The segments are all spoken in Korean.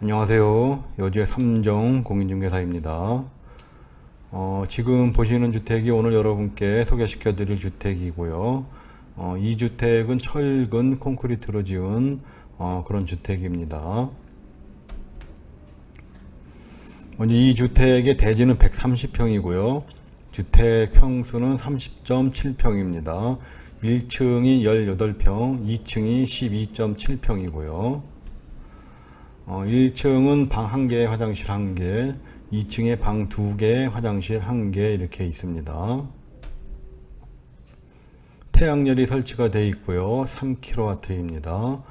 안녕하세요. 여주의 삼정 공인중개사입니다. 어, 지금 보시는 주택이 오늘 여러분께 소개시켜 드릴 주택이고요. 어, 이 주택은 철근 콘크리트로 지은 어, 그런 주택입니다. 먼저 이 주택의 대지는 130평이고요. 주택 평수는 30.7평입니다. 1층이 18평, 2층이 12.7평이고요. 어, 1층은 방 1개, 화장실 1개, 2층에 방 2개, 화장실 1개 이렇게 있습니다. 태양열이 설치가 되어 있고요. 3kW입니다.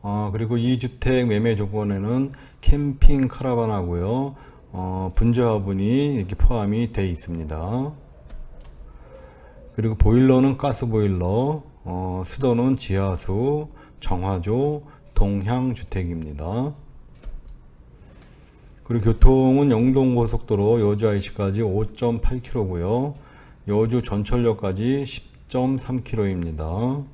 어, 그리고 이 주택 매매 조건에는 캠핑 카라반하고요. 어, 분자화분이 이렇게 포함이 되어 있습니다. 그리고 보일러는 가스 보일러, 어, 수도는 지하수, 정화조, 동향 주택입니다. 그리고 교통은 영동고속도로 여주 IC까지 5.8km고요. 여주 전철역까지 10.3km입니다.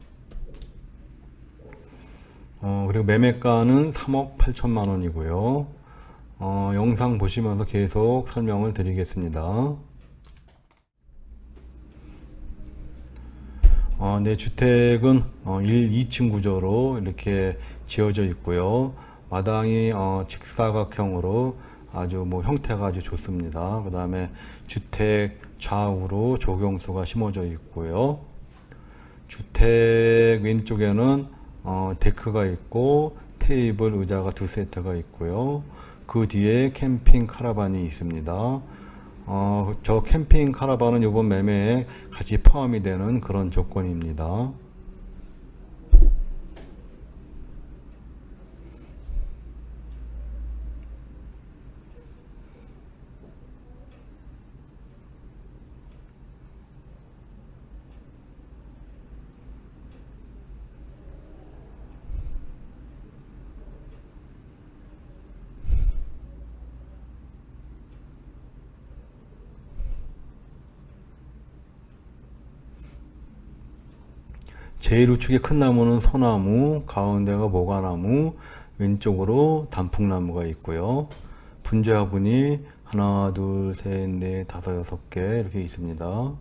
어, 그리고 매매가는 3억 8천만 원이고요. 어, 영상 보시면서 계속 설명을 드리겠습니다. 어, 네, 주택은 어, 1, 2층 구조로 이렇게 지어져 있고요. 마당이 어, 직사각형으로 아주 뭐 형태가 아주 좋습니다. 그 다음에 주택 좌우로 조경수가 심어져 있고요. 주택 왼쪽에는 어, 데크가 있고 테이블 의자가 두 세트가 있고요. 그 뒤에 캠핑 카라반이 있습니다. 어, 저 캠핑 카라반은 이번 매매에 같이 포함이 되는 그런 조건입니다. 제일 우측에 큰 나무는 소나무, 가운데가 모가나무, 왼쪽으로 단풍나무가 있고요. 분재화분이 하나, 둘, 셋, 넷, 다섯, 여섯 개 이렇게 있습니다.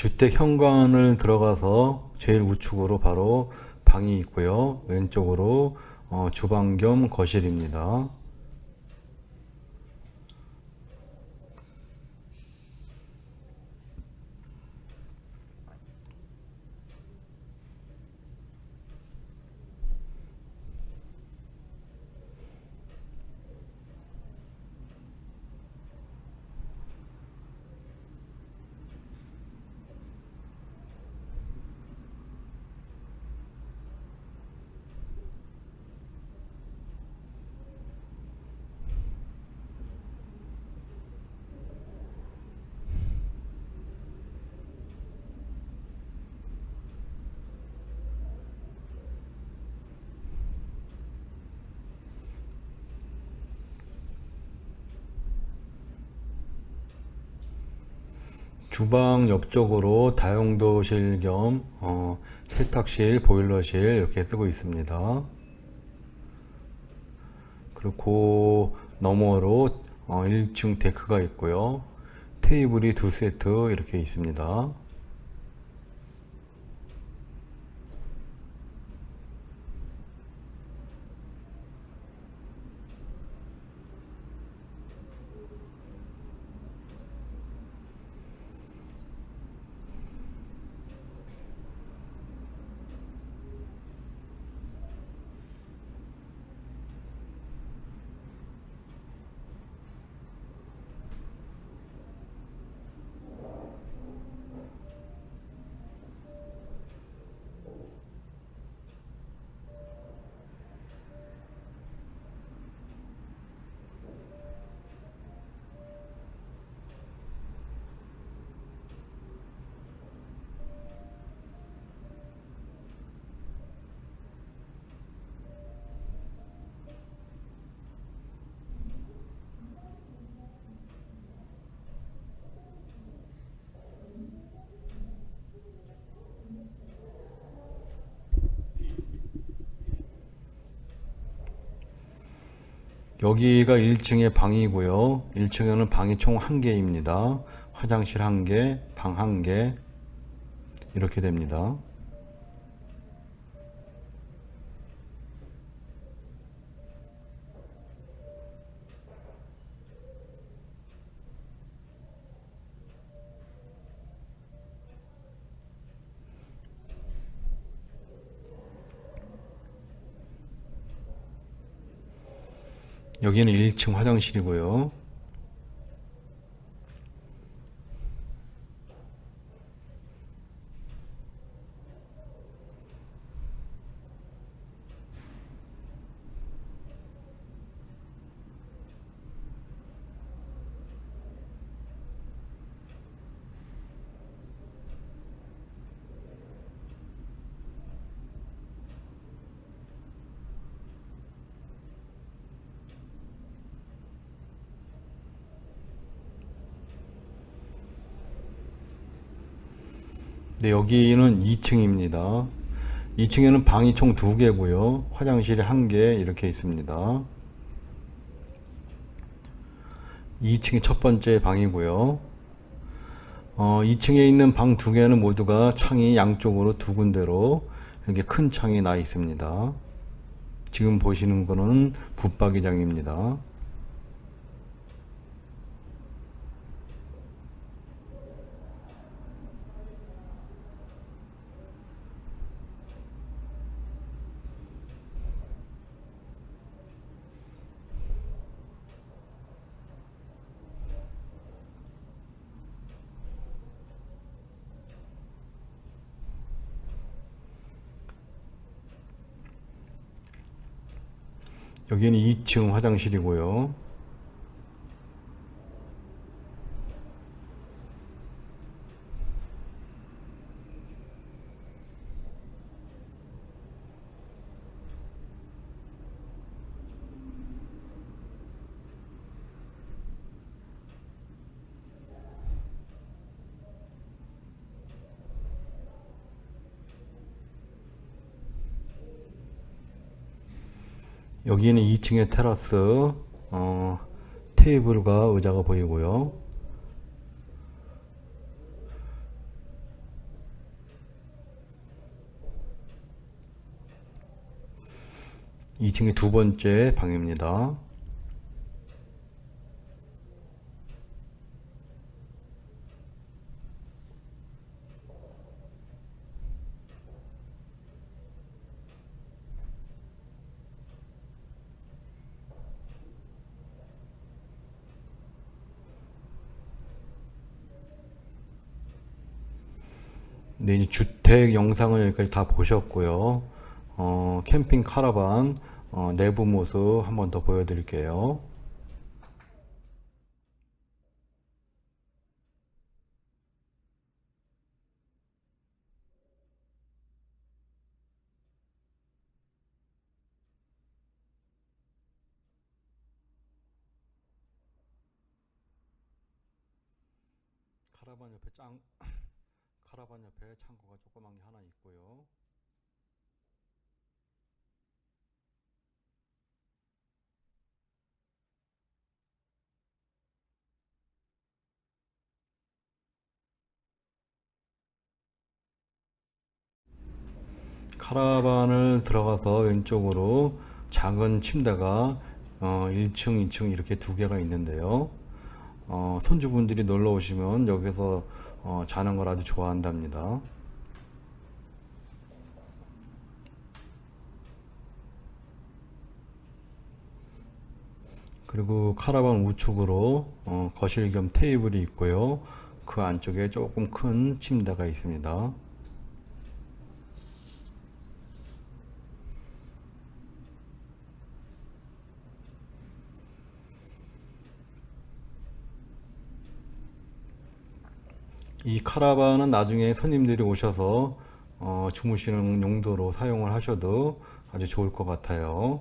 주택 현관을 들어가서 제일 우측으로 바로 방이 있고요. 왼쪽으로 어, 주방 겸 거실입니다. 주방 옆쪽으로 다용도실 겸 어, 세탁실, 보일러실 이렇게 쓰고 있습니다. 그리고 그 너머로 어, 1층 데크가 있고요. 테이블이 두 세트 이렇게 있습니다. 여기가 1층의 방이고요. 1층에는 방이 총한 개입니다. 화장실 한 개, 방한 개, 이렇게 됩니다. 여기는 1층 화장실이고요. 네, 여기는 2층입니다. 2층에는 방이 총두 개고요. 화장실이 한개 이렇게 있습니다. 2층이 첫 번째 방이고요. 어, 2층에 있는 방 두 개는 모두가 창이 양쪽으로 두 군데로 이렇게 큰 창이 나 있습니다. 지금 보시는 거는 붙박이장입니다. 여기는 2층 화장실이고요. 여기는 2층의 테라스, 어, 테이블과 의자가 보이고요. 이층의두 번째 방입니다. 네, 이제 주택 영상을 여기까지 다 보셨고요. 어, 캠핑 카라반 어, 내부 모습 한번 더 보여드릴게요. 카라반 옆에 짱 카라반 옆에 창고가 조그만 게 하나 있고요. 카라반을 들어가서 왼쪽으로 작은 침대가 어, 1층, 2층 이렇게 두 개가 있는데요. 어, 손주분들이 놀러 오시면 여기서 어, 자는 걸 아주 좋아한답니다. 그리고 카라반 우측으로 어, 거실 겸 테이블이 있고요. 그 안쪽에 조금 큰 침대가 있습니다. 이 카라반은 나중에 손님들이 오셔서 어, 주무시는 용도로 사용을 하셔도 아주 좋을 것 같아요.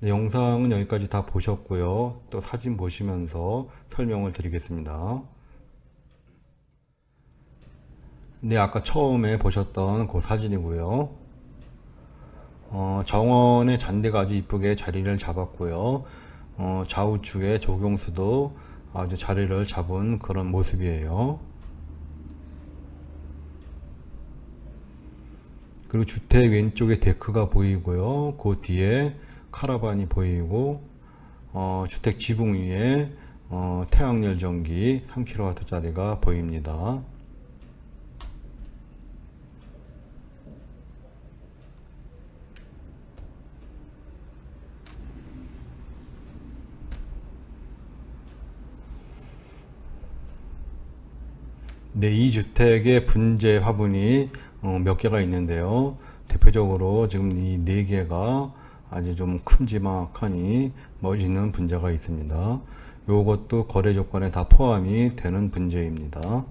네, 영상은 여기까지 다 보셨고요. 또 사진 보시면서 설명을 드리겠습니다. 네, 아까 처음에 보셨던 그 사진이고요. 어, 정원의 잔디가 아주 이쁘게 자리를 잡았고요. 어, 좌우측에 조경수도 아주 자리를 잡은 그런 모습이에요. 그리고 주택 왼쪽에 데크가 보이고요. 그 뒤에 카라반이 보이고 어, 주택 지붕 위에 어, 태양열 전기 3kW짜리가 보입니다. 네, 이 주택의 분재 화분이 어, 몇 개가 있는데요. 대표적으로 지금 이 네 개가 아주 좀 큼지막하니 멋있는 분재가 있습니다. 요것도 거래 조건에 다 포함이 되는 분재입니다.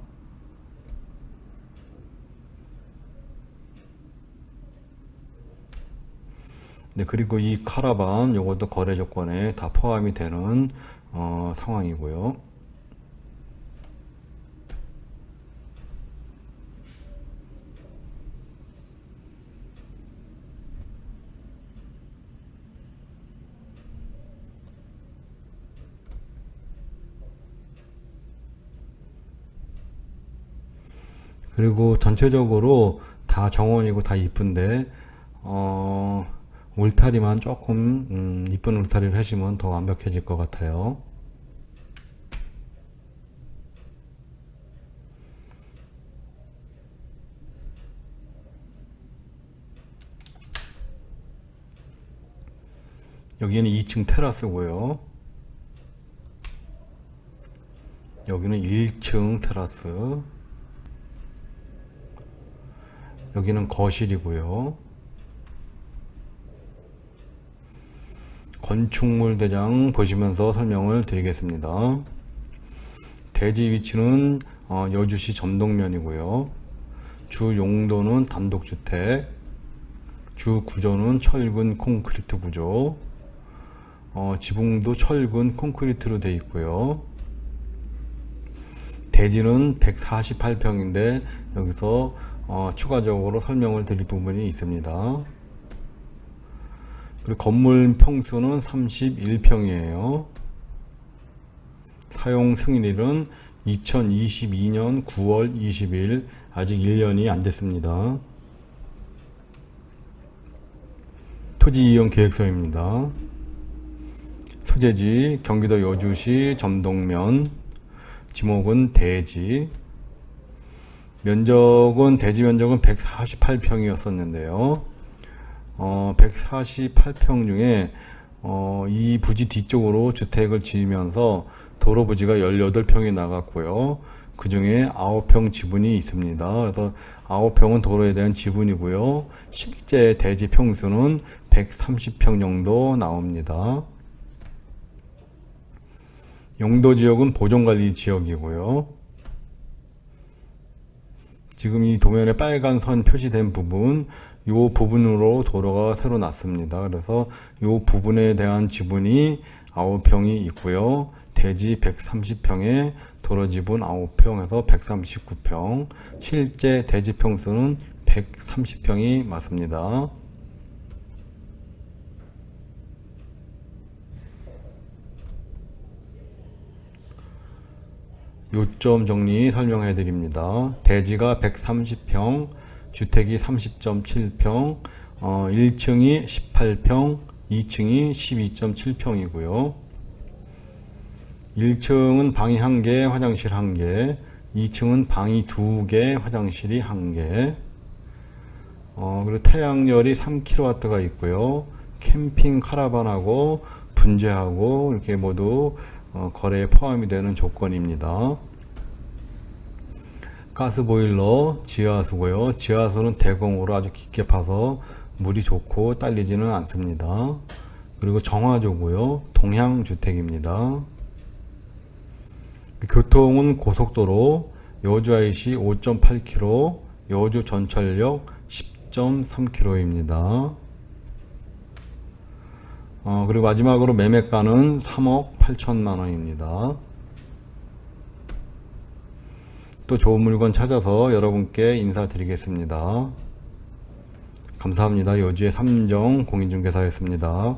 네, 그리고 이 카라반 요것도 거래 조건에 다 포함이 되는 어, 상황이고요. 그리고 전체적으로 다 정원이고 다 이쁜데 어, 울타리만 조금 음, 이쁜 울타리를 하시면 더 완벽해질 것 같아요. 여기는 2층 테라스고요. 여기는 1층 테라스. 여기는 거실이고요. 건축물 대장 보시면서 설명을 드리겠습니다. 대지 위치는 어, 여주시 점동면이고요. 주 용도는 단독주택, 주 구조는 철근 콘크리트 구조, 어, 지붕도 철근 콘크리트로 되어 있고요. 대지는 148평인데 여기서 어, 추가적으로 설명을 드릴 부분이 있습니다. 그리고 건물 평수는 31평이에요. 사용 승인일은 2022년 9월 20일 아직 1년이 안 됐습니다. 토지 이용 계획서입니다. 소재지 경기도 여주시 점동면 지목은 대지 면적은 대지 면적은 148평이었었는데요. 어, 148평 중에 어, 이 부지 뒤쪽으로 주택을 지으면서 도로 부지가 18평이 나갔고요. 그 중에 9평 지분이 있습니다. 그래서 9평은 도로에 대한 지분이고요. 실제 대지 평수는 130평 정도 나옵니다. 용도 지역은 보존관리 지역이고요. 지금 이 도면에 빨간 선 표시된 부분, 이 부분으로 도로가 새로 났습니다. 그래서 이 부분에 대한 지분이 9평이 있고요. 대지 130평에 도로 지분 9평에서 139평, 실제 대지 평수는 130평이 맞습니다. 요점 정리 설명해 드립니다. 대지가 130평, 주택이 30.7평, 어, 1층이 18평, 2층이 12.7평이고요. 1층은 방이 1개, 화장실 1개, 2층은 방이 2개, 화장실이 1개. 어, 그리고 태양열이 3kW가 있고요. 캠핑 카라반하고 분재하고 이렇게 모두 어, 거래에 포함이 되는 조건입니다. 가스보일러 지하수고요. 지하수는 대공으로 아주 깊게 파서 물이 좋고 딸리지는 않습니다. 그리고 정화조고요. 동향주택입니다. 교통은 고속도로 여주 IC 5.8km, 여주 전철역 10.3km입니다. 어, 그리고 마지막으로 매매가는 3억 8천만 원입니다. 또 좋은 물건 찾아서 여러분께 인사드리겠습니다. 감사합니다. 여주의 삼정 공인중개사였습니다.